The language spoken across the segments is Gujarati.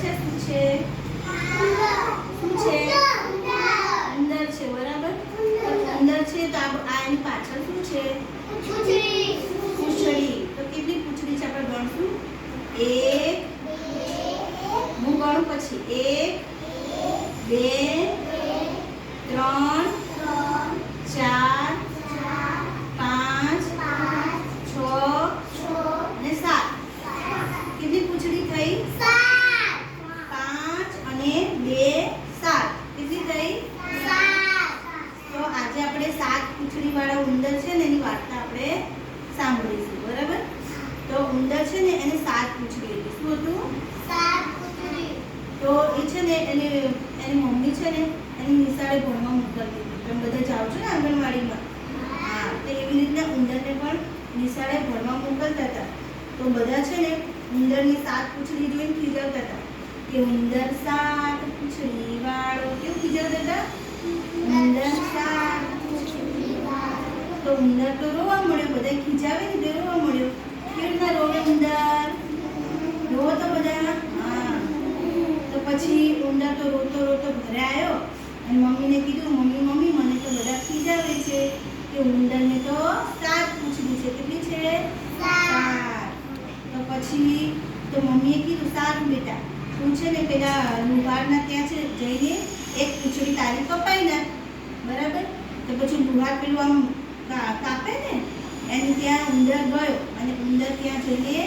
છે? શું છે? શું છે? અંદર છે, બરાબર? અંદર છે તો આ એની પાછળ શું છે? પૂંછડી. તો કેટલી પૂંછડી છે આપણે ગણશું? એક, હું ગણું પછી? એક, બે, ત્રણ ચાર પાંચ છ અને સાત કેટલી પૂંછડી થઈ પાંચ અને બે સાત કેટલી થઈ તો આજે આપણે સાત પૂંછડી વાળા ઉંદર છે ને એની વાર્તા આપણે સાંભળીશું બરાબર તો ઉંદર છે ને એને સાત પૂછડી હતી શું હતું? તો એ છે ને એને એની મમ્મી છે ને એની નિશાળે ભણવા મોકલતી હતી. તમે બધા જાઓ છો ને આંગણવાડીમાં? હા. તો એવી રીતના ઉંદરને પણ નિશાળે ભણવા મોકલતા હતા. તો બધા છે ને ઉંદરની સાત પૂછડી જોઈને ખીજાવતા હતા. કે ઉંદર સાત પૂછડી વાળો કેવું ખીજાવતા હતા? ઉંદર સાત તો ઉંદર તો રોવા મળ્યો બધા ખીજાવે ને તે રોવા મળ્યો. કેવી રોવે ઉંદર રોવો તો બધા? હા. તો પછી ઉંદર તો રોતો રોતો ઘરે આવ્યો અને મમ્મીને કીધું મમ્મી મમ્મી મને તો બધા ખીજાવે છે. કે ઉંદરને તો સાત પૂછડી છે. કેટલી છે? સાત. તો પછી તો મમ્મીએ કીધું સારું બેટા તું છે ને પેલા લુહારના ત્યાં છે જઈને એક પૂંછડી તારી કપાઈ નાખ. બરાબર? તો પછી લુહાર પેલું આમ કાપે ને એની ત્યાં ઉંદર ગયો. અને ઉંદર ત્યાં જઈએ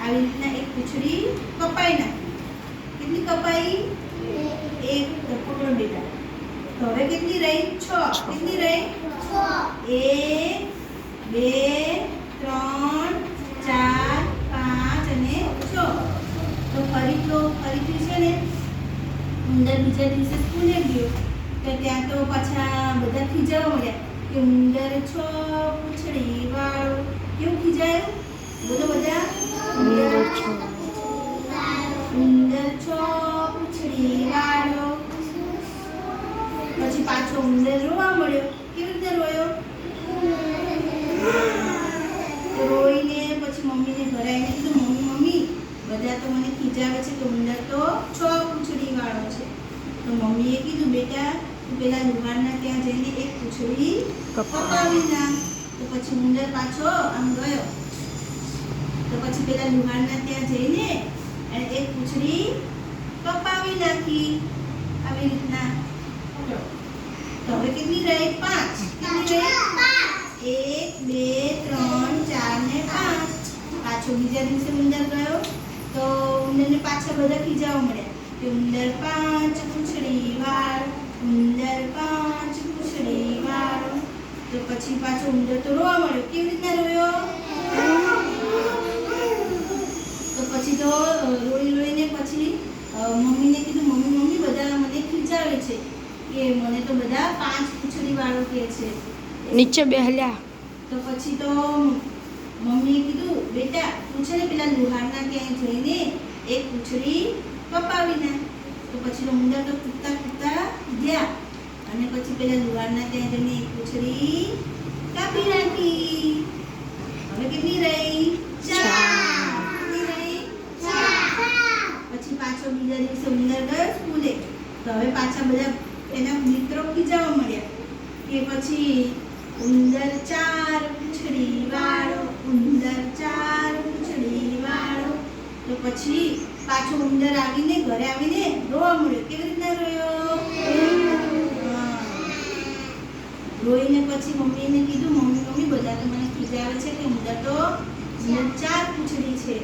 આવી રીતના એક પૂછડી કપાઈ નાખી. કેટલી કપાઈ? એક પકડો બેટા તો હવે કેટલી રહી? છ. કેટલી રહી? એક, બે, ત્રણ, ચાર, પાંચ અને છ. તો ફરી તો ફરીથી છે ને? ઉંદર બીજા દિવસે સ્કૂલે ગયો. તો ત્યાં તો પાછા બધા ખીજાવા મળ્યા કે ઉંદર છ પૂછડી વાળો કેવું ખીજાયું બોલો બધા. ઉંદર સુંદર છો. પૂંછડી વાળો પછી પાછો ઉંદર રોવા મળ્યો. કેવી રીતે રોયો? રોઈને પછી મમ્મીને ભરાઈને કીધું મમ્મી મમ્મી બધા તો મને ખીજાવે છે કે ઉંદર તો છ પૂંછડી વાળો છે. તો મમ્મીએ કીધું બેટા તું પેલા લુહારના ત્યાં જઈને એક પૂંછડી કપાવી નાખ. તો પછી ઉંદર પાછો આમ ગયો. તો પછી પેલા લુહાણના ત્યાં જઈને અને એક પૂછડી કપાવી નાખી. આવી રીતના. તો હવે કેટલી રહી? પાંચ. એક, બે, ત્રણ, ચાર ને પાંચ. પાછો બીજા દિવસે ઉંદર ગયો. તો ઉંદરને પાછા બધા ખીજાવા મળ્યા ઉંદર પાંચ, પૂંછડી વાળ. ઉંદર પાંચ, પૂછડી વાળ. તો પછી પાછો ઉંદર તો રોવા મળ્યો. કેવી રીતના રોયો? તો પછી તો રોઈ રોઈને પછી મમ્મીને કીધું મમ્મી મમ્મી બધા મને ખીચાવે છે. કે મને તો બધા પાંચ ખીચડી વાળો કે છે. નીચે બેહલ્યા. તો પછી તો મમ્મીએ કીધું બેટા તું છે ને પેલા લુહારના ક્યાંય જઈને એક પૂંછડી કપાવી ના તો પછી તો ઉંદર તો કૂદતા કૂદતા ગયા. અને પછી પેલા લુહારના ત્યાં જઈને એક પૂછડી કાપી નાખી હવે કેટલી રહી? પછી પાછો બીજા દિવસે ઉંદર ગયો સ્કૂલે. તો હવે પાછા બધા એના મિત્રો ખીજાવા મળ્યા કે પછી ઉંદર ચાર, પૂછડી વાળો. ઉંદર ચાર, પૂછડી વાળો. તો પછી પાછો ઉંદર આવીને ઘરે આવીને રોવા મળ્યો કેવી રીતના હા. રોઈને પછી મમ્મીને કીધું, મમ્મી મમ્મી બધા તો મને ખીજાવે છે કે ઉંદર તો ચાર પૂંછડી છે.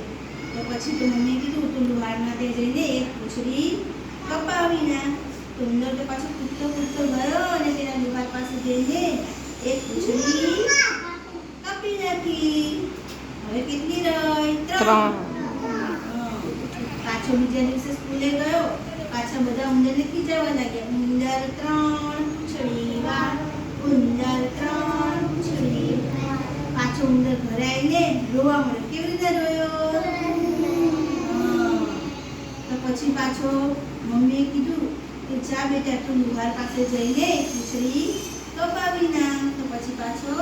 તો પછી તો મમ્મીએ કીધું, તું લુહારમાં તે જઈને એક પૂંછડી કપાવી ના તો ઉંદર તો પાછો કૂદતો કૂદતો ગયો અને તેના દુકાન પાસે જઈને એક પૂંછડી કપી નાખી. હવે કેટલી રહી? ત્રણ. પાછો બીજા દિવસે સ્કૂલે ગયો, પાછા બધા ઉંદરને ખીજાવા લાગ્યા. ઉંદર ત્રણ, પૂંછડી વાળ કુંડલ ત્રણ ઉછળી પાછો ઉંદર ભરાઈને રોવા મળ્યો કેવી રીતે રોયો તો પછી પાછો મમ્મીએ કીધું કે જા બેટા તું લુહાર પાસે જઈને ઉછળી કપાવી ના તો પછી પાછો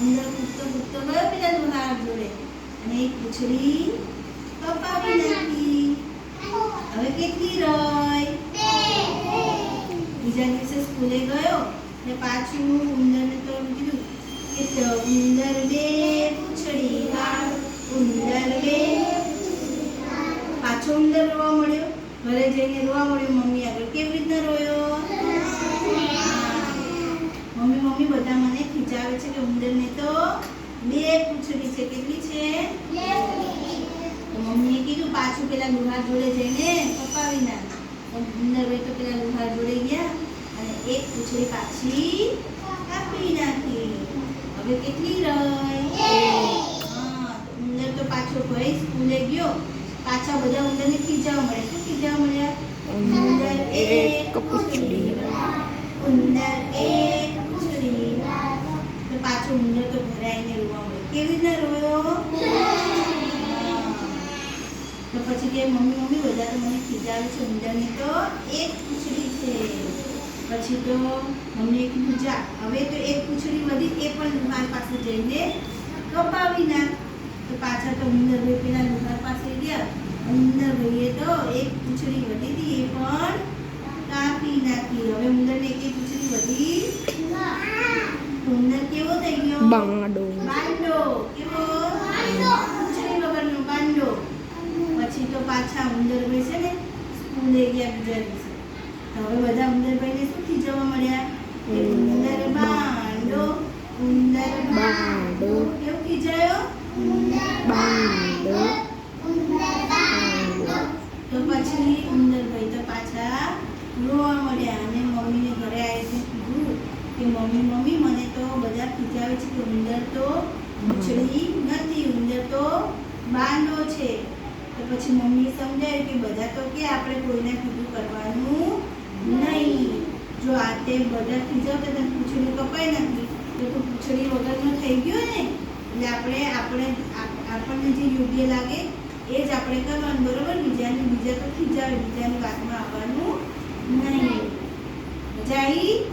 ઉંદર કૂદતો કૂદતો ગયો પેલા લુહાર જોડે અને એક ઉછળી કપાવી નાખી હવે કેટલી રોય? બીજા દિવસે સ્કૂલે ગયો? ને પાછું ઉંદરને તો કીધું કે ઉંદર બે પૂછડી ઉંદર બે પાછો ઉંદર રોવા મળ્યો. ઘરે જઈને રોવા મળ્યો, મમ્મી આગળ કેવી રીતના રોયો? મમ્મી મમ્મી, બધા મને ખીચાવે છે કે ઉંદરને તો બે પૂંછડી છે. કેટલી છે? મમ્મીએ કીધું, પાછું પેલા લુહાર જોડે જઈને પપાવી ના ઉંદર ભાઈ તો પેલા લુહાર જોડે ગયા. અને એક પૂંછડી પાછી કાપી નાખી. હવે કેટલી રહી? ઉંદર તો પાછો ભાઈ સ્કૂલે ગયો. પાછા બધા ઉંદરને ખીજાવા મળે. શું ખીજાવા મળ્યા? ઉંદર એક પૂંછડી. ઉંદર એક પૂંછડી. તો પાછો ઉંદર તો ભરાઈને રોવા મળે. કેવી રીતના રોયો? તો પછી કે મમ્મી મમ્મી બધા તો મને ખીજાવે છે. ઉંદરની તો એક પૂછડી છે. પછી તો અમને એક જા હવે તો એક પૂછડી વધી એ પણ મારી પાસે જઈને કપાવી ના તો પાછા તો ઉંદર ભાઈ પેલા લુહાર પાસે ગયા. ઉંદર ભાઈએ તો એક પૂછડી વધી હતી એ પણ કાપી નાખી. હવે ઉંદરને એક પૂછડી વધી ઉંદર કેવો થઈ ગયો? બાંડો. બાંડો. કેવો? વગર વગરનો બાંડો. પછી તો પાછા ઉંદરભાઈ છે ને સ્કૂલે ગયા બીજા દિવસે. હવે બધા ઉંદરભાઈને શું ખીજવા મળ્યા? ઉંદર બાંડો ઉંદર બાંડો. કેવું ખીજાયો તો પછી ઉંદરભાઈ તો પાછા રોવા મળ્યા અને મમ્મીને ઘરે આવીને કીધું કે મમ્મી મમ્મી મને તો બધા ખીજાવે છે કે ઉંદર તો ઉછળી નથી ઉંદર તો બાંડો છે. તો પછી મમ્મી સમજાયું કે બધા તો કે આપણે કોઈને કીધું કરવાનું નહીં. જો આ તે બધા ખીજાવતા તને પૂછડી કપાઈ નથી. તો તું પૂછડી વગરનો થઈ ગયો ને. એટલે આપણે આપણે આપ- આપણને જે યોગ્ય લાગે એ જ આપણે કરવાનું બરોબર? બીજાને બીજા તો ખીજાવે બીજાની વાતમાં આવવાનું નહીં. મજા આવી